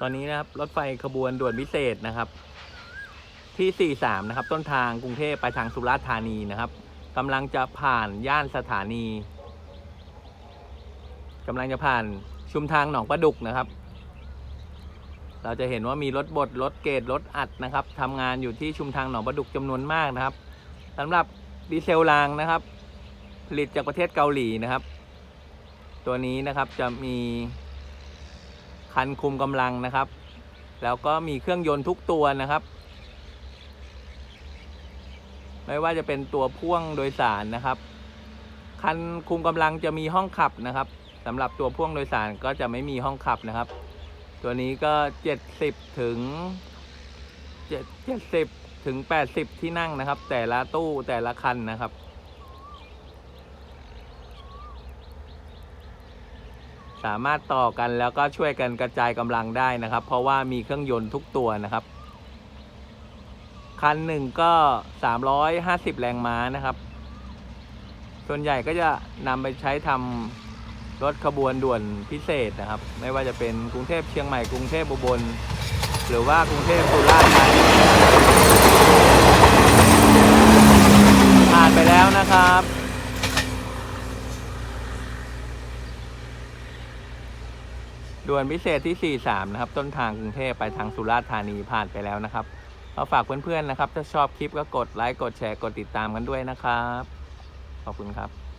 ตอนนี้นะครับรถไฟขบวนด่วนพิเศษนะครับ ที่ 43 นะครับ ต้นทางกรุงเทพไปทางสุราษฎร์ธานีนะครับกำลังจะผ่านย่านสถานีกำลังจะผ่านชุมทางหนองประดุกนะครับ เราจะเห็นว่ามีรถบดรถเกตรถอัดนะครับทำงานอยู่ที่ชุมทางหนองประดุกจำนวนมากนะครับสำหรับดีเซลรางนะครับ ผลิตจากประเทศเกาหลีนะครับ ตัวนี้นะครับจะมี คันคุมกำลังนะครับ แล้วก็มีเครื่องยนต์ทุกตัวนะครับ ไม่ว่าจะเป็นตัวพ่วงโดยสารนะครับ คันคุมกำลังจะมีห้องขับนะครับสำหรับตัวพ่วงโดยสารก็จะไม่มีห้องขับนะครับ ตัวนี้ก็ 70 ถึง7 70ถึง 80 ที่นั่งนะครับ แต่ละตู้แต่ละคันนะครับ สามารถต่อกันแล้วก็ช่วยกันกระจายกำลังได้นะครับ เพราะว่ามีเครื่องยนต์ทุกตัวนะครับ คันหนึ่งก็ 350 แรงม้านะครับ ส่วนใหญ่ก็จะนำไปใช้ทำรถขบวนด่วนพิเศษนะครับ ไม่ว่าจะเป็นกรุงเทพเชียงใหม่กรุงเทพอุบลหรือว่ากรุงเทพสุราษฎร์ธานีผ่านไปแล้วนะครับ ด่วนพิเศษที่ 43 นะครับ ต้นทางกรุงเทพไปทางสุราษฎร์ธานีผ่านไปแล้วนะครับก็ฝากเพื่อนๆนะครับ ถ้าชอบคลิปก็กดไลค์ กดแชร์ กดติดตามกันด้วยนะครับ ขอบคุณครับ